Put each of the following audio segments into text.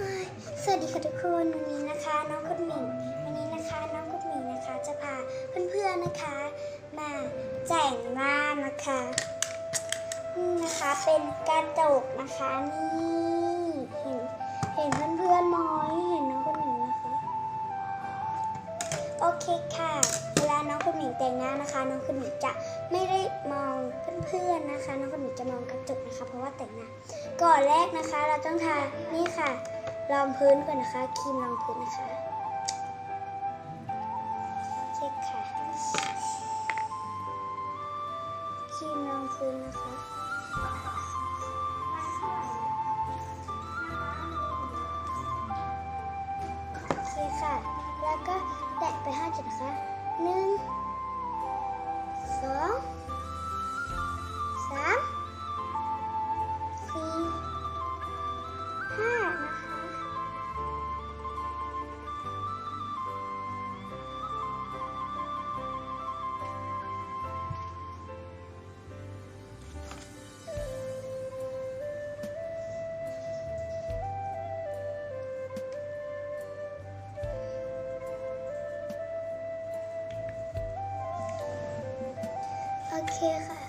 สวัสดีค่ะทุกคนวันนี้นะคะน้องคุณหมิงวันนี้นะคะน้องคุณหมิงนะคะ จะพาเพื่อนๆนะคะ มาแต่งหน้านะคะนี่นะคะเป็นกระจกนะคะนี่เห็นเห็นเพื่อนๆไหมเห็นน้องคุณหมิงนะคะโอเคค่ะเวลาน้องคุณหมิงแต่งหน้านะคะ น้องคุณหมิงจะไม่ได้มองเพื่อนๆนะคะ น้องคุณหมิงจะมองกระจกนะคะ เพราะว่าแต่งหน้าก่อนแรกนะคะ เราต้องทานี่ค่ะ รองพื้นก่อนนะคะครีมรองพื้นนะคะเช็คค่ะครีมรองพื้นนะคะโอเคค่ะ แล้วก็แตะไปห้าจุดนะคะหนึ่งสอง เคค่ะ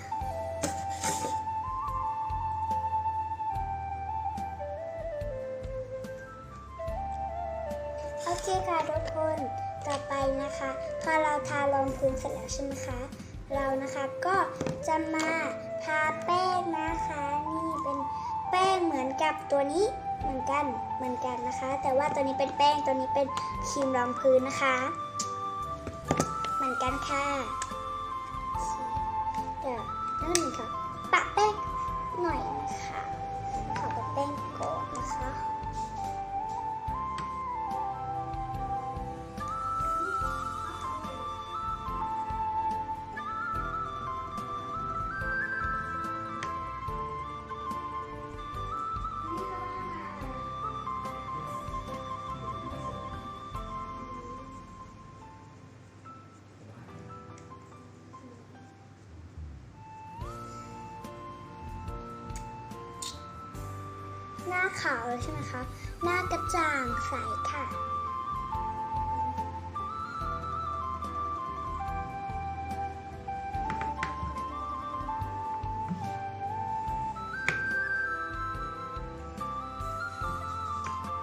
โอเคค่ะทุกคน ต่อไปนะคะ พอเราทารองพื้นเสร็จแล้วใช่ไหมคะ เรานะคะก็จะมาทาแป้งนะคะ นี่เป็นแป้งเหมือนกับตัวนี้เหมือนกันเหมือนกันนะคะ แต่ว่าตัวนี้เป็นแป้งตัวนี้เป็นครีมรองพื้นนะคะ เหมือนกันค่ะ เดี๋ยวนั่นหนึ่ค่ะปะแป้งหน่อยนะคะขอปะแป้งก่อนนะคะ หน้าขาวแล้วใช่ไหมคะ หน้ากระจ่างใสค่ะ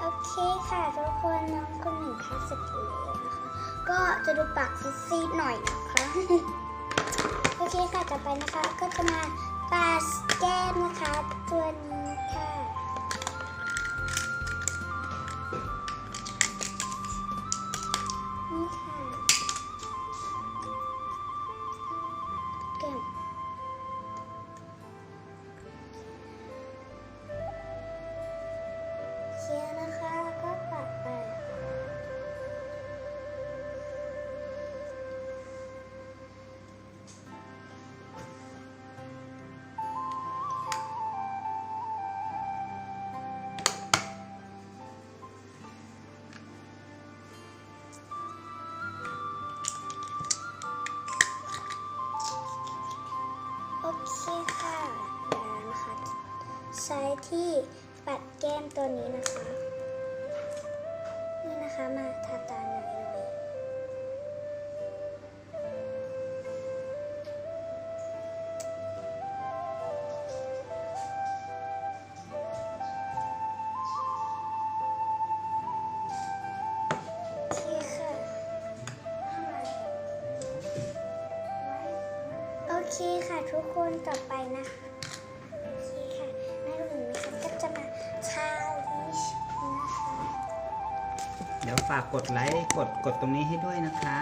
โอเคค่ะทุกคนน้องคนหนึ่งค่ะเสร็จแล้วนะคะ ก็จะดูปากซีดๆหน่อยนะคะ โอเคค่ะต่อไปนะคะก็จะมาปาสแก้มนะคะ ตัวนี้ แก้มตัวนี้นะคะ นี่นะคะมาทาตาหน่อยหน่อยโอเคค่ะโอเคค่ะทุกคนต่อไปนะคะ ดี๋ยวฝากกดไลค์กดกดตรงนี้ให้ด้วยนะคะ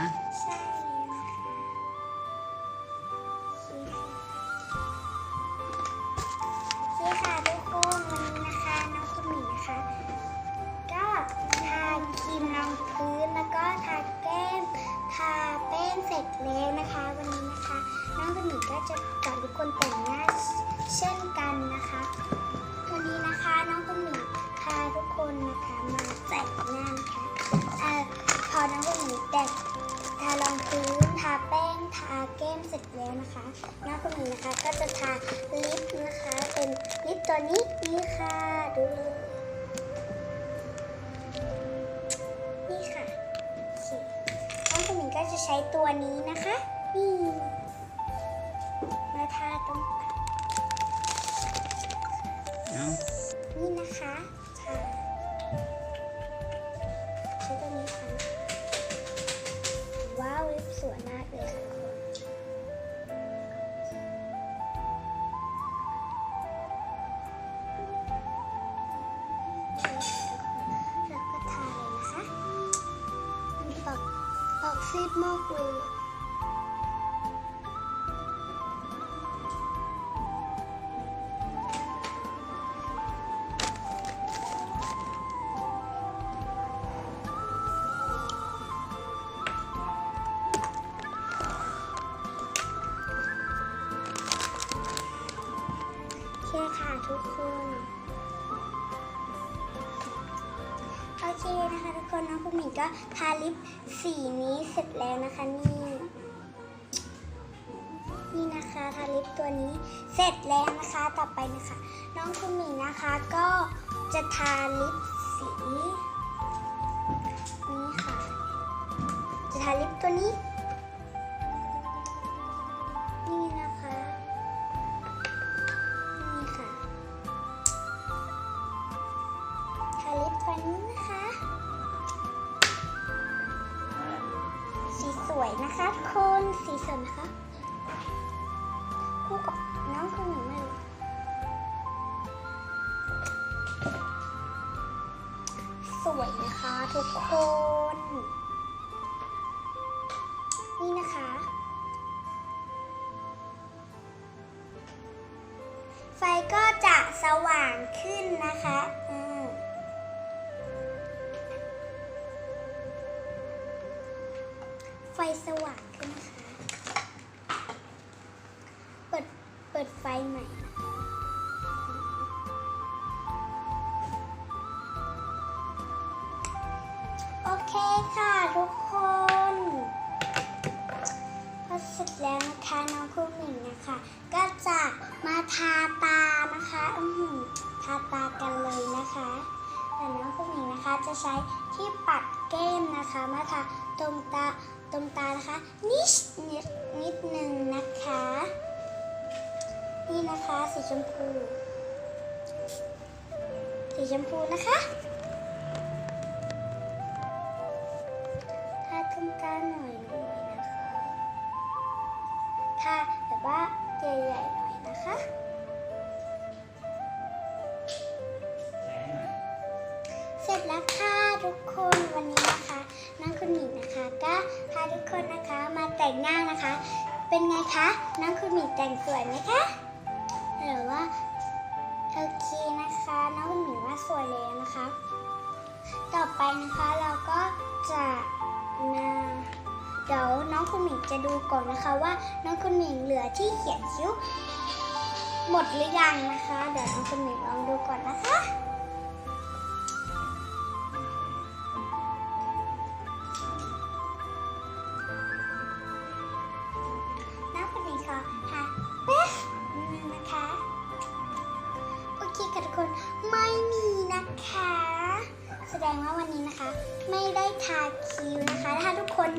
าเกมเสร็จแล้วนะคะน้องคนนี้นะคะก็จะทาลิปนะคะ เป็นลิปตัวนี้นี่ค่ะดูเลยนี่ค่ะน้องคนนี้ก็จะใช้ตัวนี้นะคะ นี่มาทาตรงนี่นะคะ ซียโอเคค่ะทุกคน เคนะคะทุกคนน้องคุณหมิงก็ทาลิปสีนี้เสร็จแล้วนะคะนี่นี่นะคะทาลิปตัวนี้เสร็จแล้วนะคะต่อไปนะคะ น้องคุณหมิงนะคะก็จะทาลิปสีนี้ค่ะ จะทาลิปตัวนี้ วยนะคะทุกคนสีสวยนะคะคู่กับน้องคนหนึ่งไม่รู้สวยนะคะทุกคน ฟใหม่ โอเคค่ะทุกคนพอเสร็จแล้วนะคะน้องคุณหมิงนะคะ ก็จะมาทาตานะคะอือหือทาตากันเลยนะคะ แต่น้องคุณหมิงนะคะจะใช้ที่ปัดแก้มนะคะมาทาตรงตาตรงตานะคะ นิดนิดนิดนึงนะคะ นี่นะคะสีชมพู สีชมพูนะคะ ทาตรงกลางหน่อยหน่อยนะคะ ทาแบบว่าใหญ่ๆหน่อยนะคะเสร็จแล้วค่ะทุกคนวันนี้นะคะน้องคุณหมิงนะคะ ก็พาทุกคนนะคะมาแต่งหน้านะคะ เป็นไงคะน้องคุณหมิงแต่งสวยไหมคะ หรือว่าโอเคนะคะน้องคุณหมิงว่าสวยแล้วนะคะ ต่อไปนะคะเราก็จะมาเดี๋ยวน้องคุณหมิงจะดูก่อนนะคะว่าน้องคุณหมิงเหลือที่เขียนคิ้วหมดหรือยังนะคะ เดี๋ยวน้องคุณหมิงลองดูก่อนนะคะ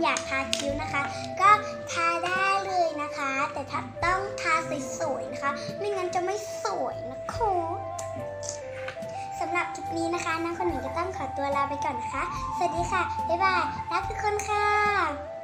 อยากทาคิ้วนะคะ ก็ทาได้เลยนะคะ แต่ถ้าต้องทาสวยๆนะคะ ไม่งั้นจะไม่สวยนะคะสำหรับคลิปนี้นะคะน้องคนหนึ่งก็ต้องขอตัวลาไปก่อนนะคะ สวัสดีค่ะ บ๊ายบาย รักทุกคนค่ะ